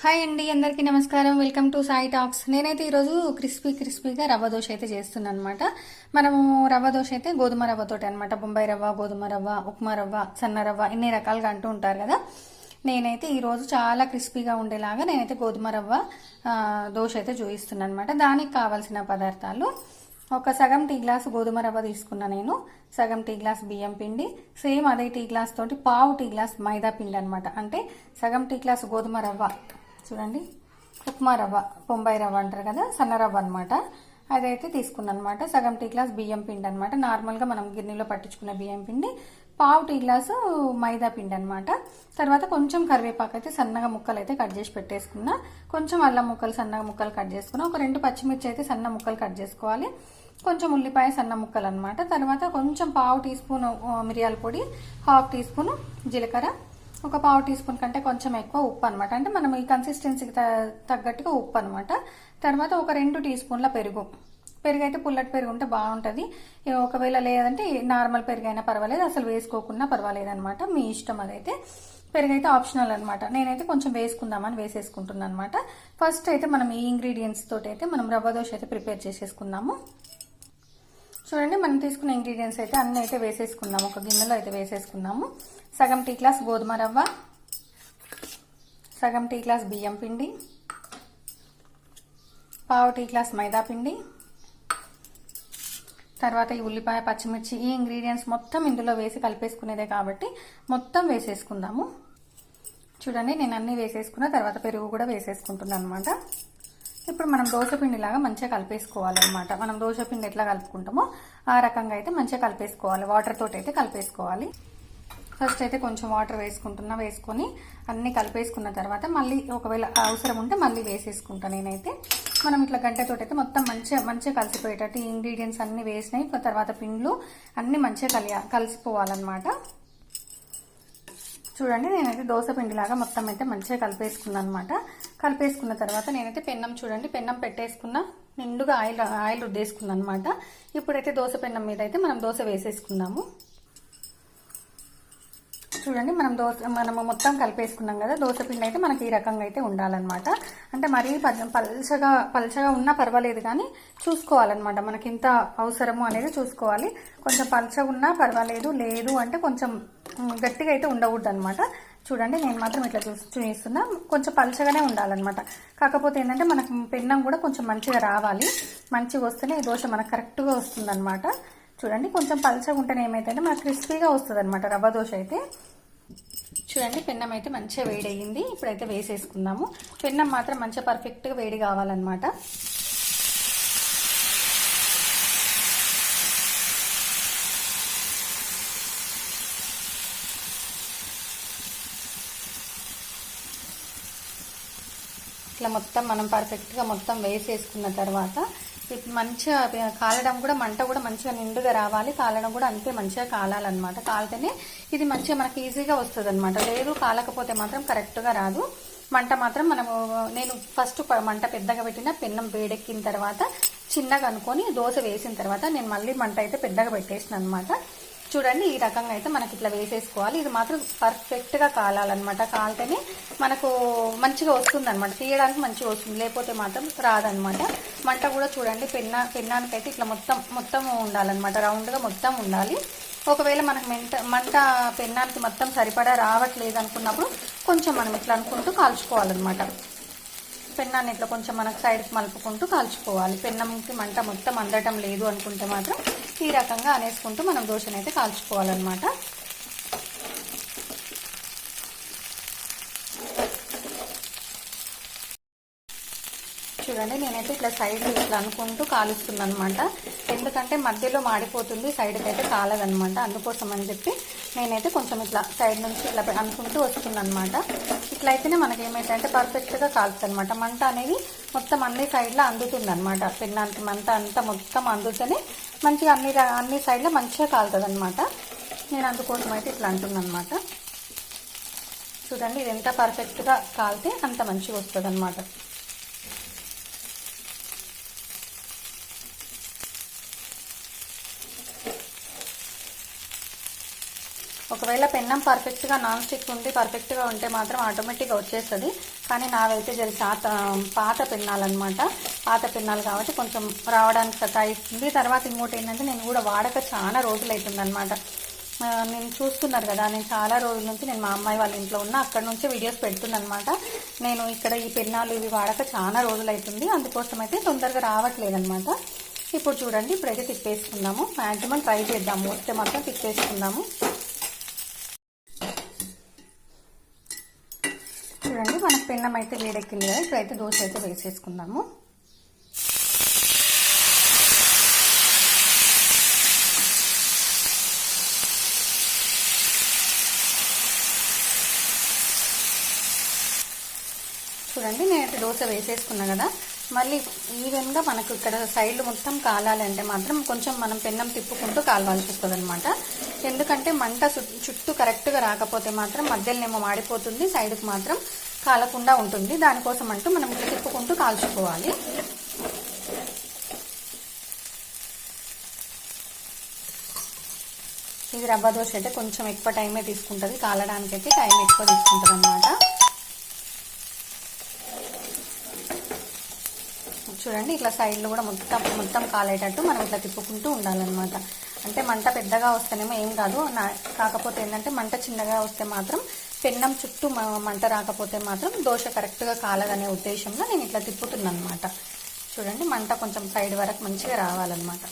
Hi అండి అందరికీ నమస్కారం. Welcome to Sai talks. నేనైతే ఈరోజు క్రిస్పీ క్రిస్పీగా రవ్వ దోశ అయితే చేస్తున్నాను అనమాట మనము రవ్వ దోశ అయితే గోధుమ రవ్వతోటి అనమాట బొంబాయి రవ్వ గోధుమ రవ్వ ఉప్మా రవ్వ సన్న రవ్వ ఇన్ని రకాలుగా అంటూ ఉంటారు కదా. నేనైతే ఈరోజు చాలా క్రిస్పీగా ఉండేలాగా నేనైతే గోధుమ రవ్వ దోశ అయితే చూపిస్తున్నాను అనమాట దానికి కావాల్సిన పదార్థాలు. ఒక సగం టీ గ్లాస్ గోధుమ రవ్వ తీసుకున్నా నేను. సగం టీ గ్లాస్ బియ్యం పిండి. సేమ్ అదే టీ గ్లాస్ తోటి పావు టీ గ్లాస్ మైదా పిండి అనమాట అంటే సగం టీ గ్లాస్ గోధుమ రవ్వ చూడండి. ఉప్మా రవ్వ బొంబాయి రవ్వ అంటారు కదా సన్న రవ్వ అనమాట అదైతే తీసుకున్నాను అనమాట సగం టీ గ్లాస్ బియ్యం పిండి అనమాట నార్మల్గా మనం గిన్నెలో పట్టించుకున్న బియ్యం పిండి. పావు టీ గ్లాసు మైదా పిండి అనమాట తర్వాత కొంచెం కరివేపాకు అయితే సన్నగా ముక్కలు అయితే కట్ చేసి పెట్టేసుకున్నా. కొంచెం అల్లం ముక్కలు సన్నగా ముక్కలు కట్ చేసుకున్నా. ఒక రెండు పచ్చిమిర్చి అయితే సన్న ముక్కలు కట్ చేసుకోవాలి. కొంచెం ఉల్లిపాయ సన్న ముక్కలు అనమాట తర్వాత కొంచెం పావు టీ స్పూన్ మిరియాల పొడి హాఫ్ టీ స్పూన్ జీలకర్ర ఒక పావు టీ స్పూన్ కంటే కొంచెం ఎక్కువ ఉప్పు అనమాట అంటే మనం ఈ కన్సిస్టెన్సీకి త- తగ్గట్టుగా ఉప్పు అనమాట తర్వాత ఒక రెండు టీ స్పూన్ల పెరుగు. పెరుగు అయితే పుల్లటి పెరుగు ఉంటే బాగుంటుంది. ఒకవేళ లేదంటే నార్మల్ పెరుగు అయినా పర్వాలేదు. అసలు వేసుకోకుండా పర్వాలేదు అనమాట మీ ఇష్టం అదైతే. పెరుగు అయితే ఆప్షనల్ అనమాట నేనైతే కొంచెం వేసుకుందామని వేసేసుకుంటున్నాను అనమాట ఫస్ట్ అయితే మనం ఈ ఇంగ్రీడియంట్స్ తోటి అయితే మనం రవ్వ దోశ అయితే ప్రిపేర్ చేసేసుకుందాము. చూడండి మనం తీసుకున్న ఇంగ్రీడియంట్స్ అయితే అన్నీ అయితే వేసేసుకుందాము. ఒక గిన్నెలో అయితే వేసేసుకుందాము. సగం టీ గ్లాస్ గోధుమ రవ్వ సగం టీ గ్లాస్ బియ్యం పిండి పావు టీ గ్లాస్ మైదా పిండి తర్వాత ఈ ఉల్లిపాయ పచ్చిమిర్చి ఈ ఇంగ్రీడియంట్స్ మొత్తం ఇందులో వేసి కలిపేసుకునేదే కాబట్టి మొత్తం వేసేసుకుందాము. చూడండి నేను అన్నీ వేసేసుకున్న తర్వాత పెరుగు కూడా వేసేసుకుంటున్నాను అనమాట ఇప్పుడు మనం దోశ పిండిలాగా మంచిగా కలిపేసుకోవాలన్నమాట. మనం దోశ పిండి ఎట్లా కలుపుకుంటామో ఆ రకంగా అయితే మంచిగా కలిపేసుకోవాలి. వాటర్ తోటి అయితే కలిపేసుకోవాలి. ఫస్ట్ అయితే కొంచెం వాటర్ వేసుకుంటున్నా వేసుకొని అన్నీ కలిపేసుకున్న తర్వాత మళ్ళీ ఒకవేళ అవసరం ఉంటే మళ్ళీ వేసేసుకుంటా నేనైతే. మనం ఇట్లా గంటతోటి అయితే మొత్తం మంచిగా మంచిగా కలిసిపోయేటట్టు ఇంగ్రీడియంట్స్ అన్నీ వేసినాయి. తర్వాత పిండ్లు అన్నీ మంచిగా కలియా కలిసిపోవాలన్నమాట. చూడండి నేనైతే దోశ పిండిలాగా మొత్తం అయితే మంచిగా కలిపేసుకున్నాను అనమాట కలిపేసుకున్న తర్వాత నేనైతే పెన్నం చూడండి పెన్నం పెట్టేసుకున్న నిండుగా ఆయిల్ ఆయిల్ రుద్దేసుకున్నాను అనమాట ఇప్పుడైతే దోశ పెన్నం మీద అయితే మనం దోశ వేసేసుకున్నాము చూడండి మనం దోశ మనము మొత్తం కలిపేసుకున్నాం కదా దోశ పిండి అయితే మనకి ఈ రకంగా అయితే ఉండాలన్నమాట. అంటే మరీ ప- పల్చగా పల్చగా ఉన్నా పర్వాలేదు కానీ చూసుకోవాలన్నమాట. మనకి ఇంత అవసరము అనేది చూసుకోవాలి. కొంచెం పల్చగా ఉన్నా పర్వాలేదు లేదు అంటే కొంచెం గట్టిగా అయితే ఉండకూడదు అనమాట చూడండి నేను మాత్రం ఇట్లా చూ చూపిస్తున్నా. కొంచెం పల్చగానే ఉండాలన్నమాట. కాకపోతే ఏంటంటే మనకు పెన్నం కూడా కొంచెం మంచిగా రావాలి. మంచిగా వస్తేనే ఈ దోశ మనకు కరెక్ట్గా వస్తుంది చూడండి కొంచెం పల్చగా ఉంటేనే ఏమైతే మనకు క్రిస్పీగా వస్తుంది అనమాట రవ్వ దోశ అయితే. చూడండి పెన్నం అయితే మంచిగా వేడి అయ్యింది ఇప్పుడైతే వేసేసుకుందాము. పెన్నం మాత్రం మంచిగా పర్ఫెక్ట్గా వేడి కావాలన్నమాట. ఇట్లా మొత్తం మనం పర్ఫెక్ట్గా మొత్తం వేసేసుకున్న తర్వాత ఇది మంచిగా కాలడం కూడా మంట కూడా మంచిగా నిండుగా రావాలి. కాలడం కూడా అంతే మంచిగా కాలాలన్నమాట. కాలితేనే ఇది మంచిగా మనకి ఈజీగా వస్తుంది అనమాట లేదు కాలకపోతే మాత్రం కరెక్ట్గా రాదు. మంట మాత్రం మనము నేను ఫస్ట్ మంట పెద్దగా పెట్టిన పెన్నం వేడెక్కిన తర్వాత చిన్నగా అనుకొని దోశ వేసిన తర్వాత నేను మళ్ళీ మంట అయితే పెద్దగా పెట్టేసిన అనమాట చూడండి ఈ రకంగా అయితే మనకి ఇట్లా వేసేసుకోవాలి. ఇది మాత్రం పర్ఫెక్ట్గా కాలాలన్నమాట. కాలితేనే మనకు మంచిగా వస్తుంది అనమాట తీయడానికి మంచిగా వస్తుంది. లేకపోతే మాత్రం రాదనమాట మంట కూడా చూడండి పెన్నా పెన్నానికైతే ఇట్లా మొత్తం మొత్తం ఉండాలన్నమాట. రౌండ్గా మొత్తం ఉండాలి. ఒకవేళ మనకు మెంట మంట పెన్నానికి మొత్తం సరిపడా రావట్లేదు అనుకున్నప్పుడు కొంచెం మనం ఇట్లా అనుకుంటూ కాల్చుకోవాలన్నమాట. పెన్నాన్ని ఇట్లా కొంచెం మనకు సైడ్కి మలుపుకుంటూ కాల్చుకోవాలి. పెన్నంకి మంట మొత్తం అందటం లేదు అనుకుంటే మాత్రం ఈ రకంగా అనేసుకుంటూ మనం దోశనైతే అయితే కాల్చుకోవాలన్నమాట. చూడండి నేనైతే ఇట్లా సైడ్ ఇట్లా అనుకుంటూ కాలుస్తున్నాను అనమాట ఎందుకంటే మధ్యలో మాడిపోతుంది సైడ్కి అయితే కాలదనమాట అందుకోసం అని చెప్పి నేనైతే కొంచెం ఇట్లా సైడ్ నుంచి ఇట్లా అనుకుంటూ వస్తుందనమాట ఇట్లా అయితేనే మనకి ఏమైందంటే పర్ఫెక్ట్గా కాలుతుంది అనమాట మంట అనేది మొత్తం అన్ని సైడ్లో అందుతుంది అనమాట పెన్నానికి మంట అంతా మొత్తం అందుతేనే మంచిగా అన్ని అన్ని సైడ్లో మంచిగా కాలుతుంది అనమాట నేను అందుకోసం అయితే ఇట్లా అంటున్నాను చూడండి ఇది ఎంత పర్ఫెక్ట్గా కాలితే అంత మంచిగా వస్తుంది అనమాట ఒకవేళ పెన్నం పర్ఫెక్ట్గా నాన్ స్టిక్ ఉండి పర్ఫెక్ట్గా ఉంటే మాత్రం ఆటోమేటిక్గా వచ్చేస్తుంది. కానీ నావైతే జరి పాత పాత పెన్నాలన్నమాట. పాత పెన్నాలు కాబట్టి కొంచెం రావడానికి సతాయిస్తుంది. తర్వాత ఇంకోటి ఏంటంటే నేను కూడా వాడక చాలా రోజులు అవుతుందన్నమాట నేను చూస్తున్నారు కదా నేను చాలా రోజుల నుంచి నేను మా అమ్మాయి వాళ్ళ ఇంట్లో ఉన్నా అక్కడ నుంచే వీడియోస్ పెడుతుందనమాట నేను ఇక్కడ ఈ పెన్నాలు ఇవి వాడక చాలా రోజులు అవుతుంది అందుకోసం అయితే తొందరగా రావట్లేదనమాట ఇప్పుడు చూడండి ఇప్పుడైతే తిప్పేసుకుందాము. మ్యాక్సిమం ట్రై చేద్దాము. వస్తే మాత్రం తిప్పేసుకుందాము. పిండం పెన్నం అయితే వేడెక్కింది కదా ఇప్పుడైతే దోశ అయితే వేసేసుకుందాము. చూడండి నేనైతే దోశ వేసేసుకున్నా కదా మళ్ళీ ఈవెన్గా మనకు ఇక్కడ సైడ్లు మొత్తం కాలాలంటే మాత్రం కొంచెం మనం పెన్నం తిప్పుకుంటూ కాలవాల్సి వస్తుంది అనమాట ఎందుకంటే మంట చుట్టూ కరెక్ట్గా రాకపోతే మాత్రం మధ్యలోనేమో మాడిపోతుంది సైడ్కి మాత్రం కాలకుండా ఉంటుంది. దానికోసం అంటూ మనం ఇట్లా తిప్పుకుంటూ కాల్చుకోవాలి. ఇది రవ్వ దోశ అయితే కొంచెం ఎక్కువ టైమే తీసుకుంటుంది. కాలడానికి అయితే టైం ఎక్కువ తీసుకుంటుంది అనమాట చూడండి ఇట్లా సైడ్లో కూడా మొత్తం మొత్తం కాలేటట్టు మనం ఇట్లా తిప్పుకుంటూ ఉండాలన్నమాట. అంటే మంట పెద్దగా వస్తేనేమో ఏం కాదు. కాకపోతే ఏంటంటే మంట చిన్నగా వస్తే మాత్రం పెన్నం చుట్టూ మంట రాకపోతే మాత్రం దోశ కరెక్ట్గా కాలదనే ఉద్దేశంలో నేను ఇట్లా తిప్పుతున్నాను అనమాట చూడండి మంట కొంచెం సైడ్ వరకు మంచిగా రావాలన్నమాట.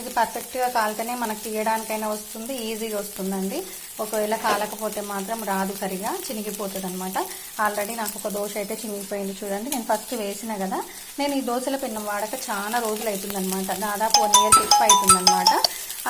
ఇది పర్ఫెక్ట్గా కాలితేనే మనకి తీయడానికైనా వస్తుంది ఈజీగా వస్తుందండి. ఒకవేళ కాలకపోతే మాత్రం రాదు సరిగా చినిగిపోతుంది అనమాట ఆల్రెడీ నాకు ఒక దోశ అయితే చినిగిపోయింది చూడండి. నేను ఫస్ట్ వేసిన కదా. నేను ఈ దోశల పిన్నం వాడక చాలా రోజులు అవుతుందనమాట దాదాపు వన్ ఇయర్ ఎక్కువ అవుతుందనమాట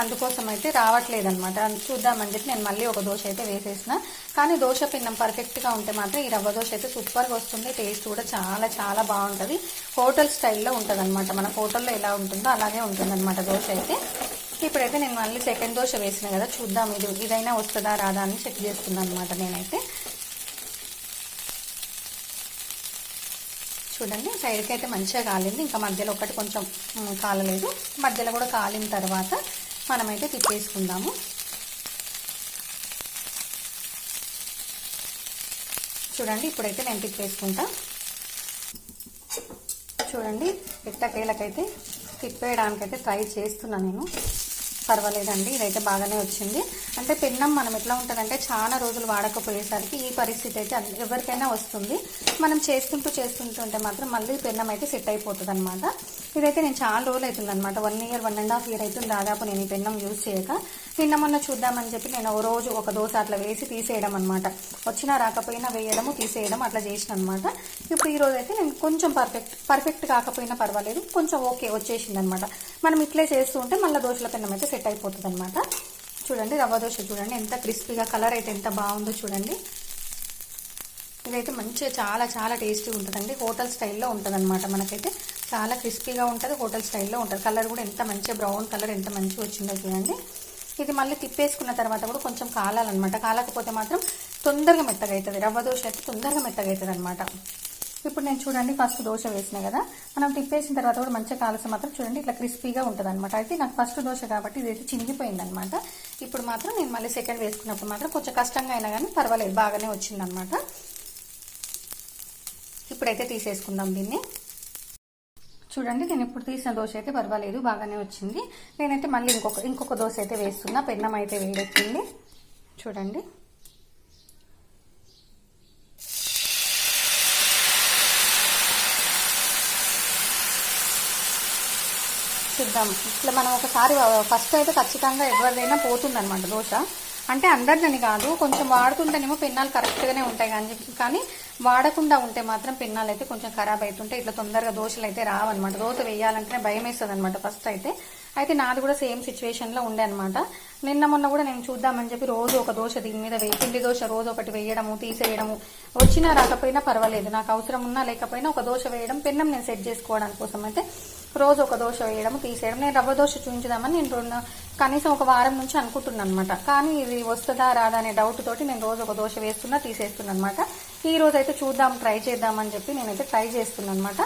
అందుకోసం అయితే రావట్లేదనమాట చూద్దామని చెప్పి నేను మళ్ళీ ఒక దోశ అయితే వేసేసిన. కానీ దోశ పిన్నం పర్ఫెక్ట్గా ఉంటే మాత్రం ఈ రవ్వ దోశ అయితే సూపర్గా వస్తుంది. టేస్ట్ కూడా చాలా చాలా బాగుంటుంది. హోటల్ స్టైల్లో ఉంటుంది అనమాట మన హోటల్లో ఎలా ఉంటుందో అలాగే ఉంటుందన్నమాట దోశ అయితే. ఇప్పుడైతే నేను మళ్ళీ సెకండ్ దోశ వేసిన కదా చూద్దాం ఇది ఇదైనా వస్తుందా రాదా అని చెక్ చేస్తున్నాను అనమాట నేనైతే. చూడండి సైడ్కి అయితే మంచిగా కాలింది. ఇంకా మధ్యలో ఒకటి కొంచెం కాలలేదు. మధ్యలో కూడా కాలిన తర్వాత మనమైతే తిప్పేసుకుందాము. చూడండి ఇప్పుడైతే నేను తిప్పేసుకుంటా. చూడండి ఎట్టకేలకైతే తిప్పేయడానికైతే ట్రై చేస్తున్నా నేను. పర్వాలేదండి. ఇదైతే బాగానే వచ్చింది. అంటే పెన్నం మనం ఎట్లా ఉంటుందంటే చాలా రోజులు వాడకపోయేసరికి ఈ పరిస్థితి అయితే ఎవరికైనా వస్తుంది. మనం చేసుకుంటూ చేసుకుంటుంటే మాత్రం మళ్ళీ పెన్నం అయితే సెట్ అయిపోతుంది అనమాట ఇదైతే నేను చాలా రోజులు అవుతుంది అనమాట one year one and half year అవుతుంది దాదాపు నేను ఈ పెన్నం యూజ్ చేయక. నిన్న మొన్న చూద్దామని చెప్పి నేను ఓ రోజు ఒక దోశ అట్లా వేసి తీసేయడం అనమాట వచ్చినా రాకపోయినా వేయడము తీసేయడం అట్లా చేసిన అనమాట ఇప్పుడు ఈరోజు అయితే నేను కొంచెం పర్ఫెక్ట్ పర్ఫెక్ట్ కాకపోయినా పర్వాలేదు కొంచెం ఓకే వచ్చేసింది అనమాట మనం ఇట్లే చేస్తూ ఉంటే మళ్ళీ దోశల పెన్నం అయితే సెట్ అయిపోతుంది అనమాట చూడండి రవ్వ దోశ చూడండి ఎంత క్రిస్పీగా కలర్ అయితే ఎంత బాగుందో చూడండి. ఇదైతే మంచిగా చాలా చాలా టేస్టీగా ఉంటుందండి. హోటల్ స్టైల్లో ఉంటుంది అనమాట మనకైతే. చాలా క్రిస్పీగా ఉంటుంది హోటల్ స్టైల్లో ఉంటుంది. కలర్ కూడా ఎంత మంచిగా బ్రౌన్ కలర్ ఎంత మంచిగా వచ్చిందో చూడండి. ఇది మళ్ళీ తిప్పేసుకున్న తర్వాత కూడా కొంచెం కాలాలన్నమాట. కాలకపోతే మాత్రం తొందరగా మెత్తగా అవుతుంది రవ్వ దోశ అయితే తొందరగా మెత్తగా అవుతుంది అనమాట ఇప్పుడు నేను చూడండి ఫస్ట్ దోశ వేసిన కదా. మనం తిప్పేసిన తర్వాత కూడా మంచిగా కాలసి మాత్రం చూడండి ఇట్లా క్రిస్పీగా ఉంటుంది అనమాట అయితే నాకు ఫస్ట్ దోశ కాబట్టి ఇదైతే చిందిపోయింది అనమాట ఇప్పుడు మాత్రం నేను మళ్ళీ సెకండ్ వేసుకున్నప్పుడు మాత్రం కొంచెం కష్టంగా అయినా కానీ పర్వాలేదు బాగానే వచ్చిందనమాట ఇప్పుడైతే తీసేసుకుందాం దీన్ని. చూడండి నేను ఇప్పుడు తీసిన దోశ అయితే పర్వాలేదు బాగానే వచ్చింది. నేనైతే మళ్ళీ ఇంకొక ఇంకొక దోశ అయితే వేస్తున్నా పెన్నం అయితే వేడెక్కింది. చూడండి. చూద్దాం. ఇట్లా మనం ఒకసారి ఫస్ట్ అయితే ఖచ్చితంగా ఎవరిదైనా పోతుందన్నమాట దోశ. అంటే అందరిదని కాదు కొంచెం వాడుతుంటేనేమో పెన్నాలు కరెక్ట్గానే ఉంటాయి కానీ కానీ వాడకుండా ఉంటే మాత్రం పిన్నాలు అయితే కొంచెం ఖరాబ్ అవుతుంటే ఇట్లా తొందరగా దోశలు అయితే రావన్నమాట. దోశ వేయాలంటేనే భయం వేస్తుంది అనమాట ఫస్ట్ అయితే. అయితే నాది కూడా సేమ్ సిచ్యువేషన్లో ఉండే అనమాట నిన్న మొన్న కూడా నేను చూద్దామని చెప్పి రోజు ఒక దోశ దీని మీద వేయి పిండి దోశ రోజు ఒకటి వేయడము తీసేయడము. వచ్చినా రాకపోయినా పర్వాలేదు. నాకు అవసరం ఉన్నా లేకపోయినా ఒక దోశ వేయడం పెన్నం నేను సెట్ చేసుకోవడానికి కోసం అయితే రోజు ఒక దోశ వేయడం తీసేయడం. నేను రవ్వ దోశ చూపించుదామని నేను రెండు కనీసం ఒక వారం నుంచి అనుకుంటున్నాను అనమాట కానీ ఇది వస్తుందా రాదా అనే డౌట్ తోటి నేను రోజు ఒక దోశ వేస్తున్నా తీసేస్తున్నా అనమాట ఈ రోజు అయితే చూద్దాం ట్రై చేద్దామని చెప్పి నేనైతే ట్రై చేస్తున్నాను అనమాట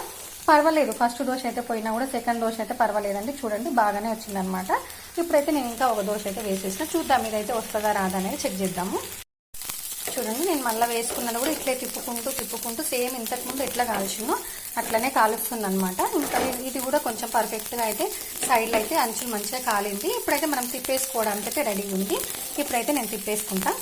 పర్వాలేదు. ఫస్ట్ దోశ అయితే పోయినా కూడా సెకండ్ దోశ అయితే పర్వాలేదండి. చూడండి బాగానే వచ్చిందనమాట ఇప్పుడైతే నేను ఇంకా ఒక దోశ అయితే వేసేసిన. చూద్దాం ఇదైతే వస్తుందా రాదా అనేది చెక్ చేద్దాము. చూడండి నేను మళ్ళీ వేసుకున్నది కూడా ఇట్లే తిప్పుకుంటూ తిప్పుకుంటూ సేమ్ ఇంతకుముందు ఎట్లా కాల్చినో అట్లనే కాలుస్తుంది అనమాట ఇంకా ఇది కూడా కొంచెం పర్ఫెక్ట్గా అయితే సైడ్లో అయితే అంచులు మంచిగా కాలింది. ఇప్పుడైతే మనం తిప్పేసుకోవడానికి అయితే రెడీ ఉంది. ఇప్పుడైతే నేను తిప్పేసుకుంటా.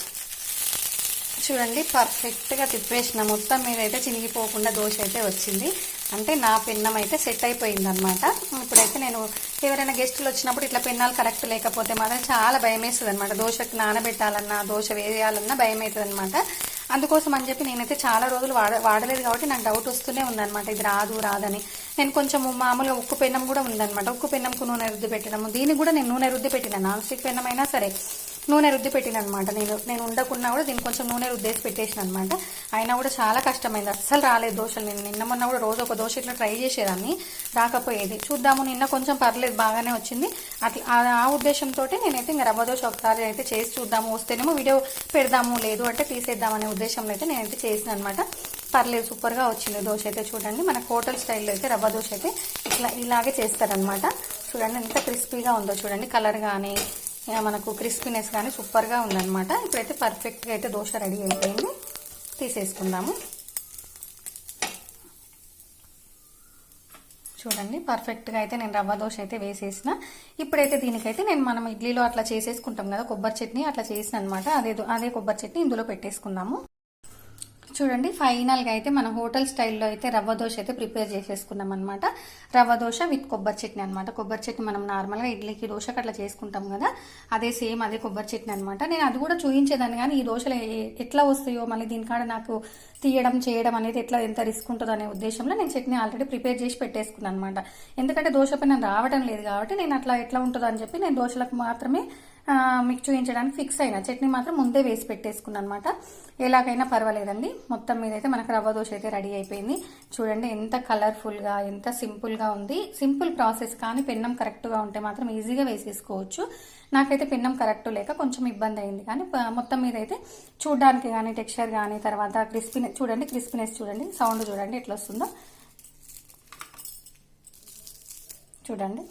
చూడండి పర్ఫెక్ట్గా తిప్పేసిన మొత్తం మీద అయితే చినిగిపోకుండా దోశ అయితే వచ్చింది. అంటే నా పెన్నం అయితే సెట్ అయిపోయింది అనమాట ఇప్పుడైతే నేను ఎవరైనా గెస్టులు వచ్చినప్పుడు ఇట్లా పెన్నాలు కరెక్ట్ లేకపోతే మాత్రం చాలా భయం వేస్తుంది అనమాట దోశకి నానబెట్టాలన్నా దోశ వేయాలన్నా భయం అవుతుంది అనమాట అందుకోసం అని చెప్పి నేనైతే చాలా రోజులు వాడ వాడలేదు కాబట్టి నాకు డౌట్ వస్తూనే ఉందనమాట ఇది రాదు రాదని. నేను కొంచెం మామూలుగా ఉక్కు పెన్నం కూడా ఉందనమాట ఉక్కు పెన్నంకు నూనె రుద్ది పెట్టడము దీనికి కూడా నేను నూనె రుద్ది పెట్టిన. నాన్ స్టిక్ పెన్నం అయినా సరే. నూనె రుద్ది పెట్టిన అనమాట నేను. నేను ఉండకున్నా కూడా దీన్ని కొంచెం నూనె రుద్దేసి పెట్టేసిన అనమాట అయినా కూడా చాలా కష్టమైంది. అస్సలు రాలేదు దోశలు. నేను నిన్న మొన్న కూడా రోజు ఒక దోశ ఇట్లా ట్రై చేసేదాన్ని. రాకపోయేది. చూద్దాము. నిన్న కొంచెం పర్లేదు. బాగానే వచ్చింది. అట్లా ఆ- ఉద్దేశంతో నేనైతే ఇంకా రవ్వ దోశ ఒకసారి అయితే చేసి చూద్దాము. వస్తేనేమో వీడియో పెడదాము. లేదు అంటే తీసేద్దాం అనే ఉద్దేశంలో అయితే నేనైతే చేసిన అనమాట పర్లేదు. సూపర్గా వచ్చింది దోశ అయితే చూడండి. మన హోటల్ స్టైల్లో అయితే రవ్వ దోశ అయితే ఇట్లా ఇలాగే చేస్తారనమాట. చూడండి ఎంత క్రిస్పీగా ఉందో చూడండి. కలర్ కానీ మనకు క్రిస్పీనెస్ కానీ సూపర్గా ఉందన్నమాట. ఇప్పుడైతే పర్ఫెక్ట్గా అయితే దోశ రెడీ అయిపోయింది. తీసేసుకుందాము. చూడండి పర్ఫెక్ట్గా అయితే నేను రవ్వ దోశ అయితే వేసేసిన. ఇప్పుడైతే దీనికైతే నేను మనం ఇడ్లీలో అట్లా చేసేసుకుంటాం కదా కొబ్బరి చట్నీ అట్లా చేసిన అనమాట అదే అదే కొబ్బరి చట్నీ ఇందులో పెట్టేసుకుందాము. చూడండి ఫైనల్గా అయితే మన హోటల్ స్టైల్లో అయితే రవ్వ దోశ అయితే ప్రిపేర్ చేసేసుకున్నాం అనమాట రవ్వ దోశ విత్ కొబ్బరి చట్నీ అనమాట కొబ్బరి చట్నీ మనం నార్మల్గా ఇడ్లీకి దోశ అట్లా చేసుకుంటాం కదా అదే సేమ్ అదే కొబ్బరి చట్నీ అనమాట నేను అది కూడా చూపించేదాన్ని కానీ ఈ దోశలు ఏ- ఎట్లా వస్తాయో మళ్ళీ దీనికాడ నాకు తీయడం చేయడం అనేది ఎట్లా ఎంత రిస్క్ ఉంటుందో అనే ఉద్దేశంలో నేను చట్నీ ఆల్రెడీ ప్రిపేర్ చేసి పెట్టేసుకున్నాను అనమాట ఎందుకంటే దోశ పైన రావడం లేదు కాబట్టి నేను అట్లా ఎట్లా ఉంటుందో అని చెప్పి నేను దోశలకు మాత్రమే మీకు చూపించడానికి ఫిక్స్ అయిన. చట్నీ మాత్రం ముందే వేసి పెట్టేసుకున్నాను అనమాట ఎలాగైనా పర్వాలేదండి. మొత్తం మీద అయితే మనకు రవ్వ దోశ అయితే రెడీ అయిపోయింది. చూడండి ఎంత కలర్ఫుల్గా ఎంత సింపుల్గా ఉంది. సింపుల్ ప్రాసెస్ కానీ పెన్నం కరెక్ట్గా ఉంటే మాత్రం ఈజీగా వేసేసుకోవచ్చు. నాకైతే పెన్నం కరెక్ట్ లేక కొంచెం ఇబ్బంది అయింది. కానీ మొత్తం మీద అయితే చూడడానికి కానీ టెక్స్చర్ కానీ తర్వాత క్రిస్పీనెస్ చూడండి క్రిస్పీనెస్ చూడండి సౌండ్ చూడండి ఎట్లా వస్తుందో చూడండి.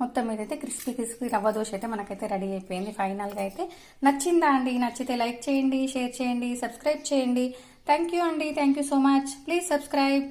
మొత్తం మీద అయితే క్రిస్పీ క్రిస్పీ రవ్వ దోశ అయితే మనకైతే రెడీ అయిపోయింది. ఫైనల్గా అయితే నచ్చిందా అండి? నచ్చితే లైక్ చేయండి షేర్ చేయండి సబ్స్క్రైబ్ చేయండి. థ్యాంక్ యూ అండి. Thank you so much please subscribe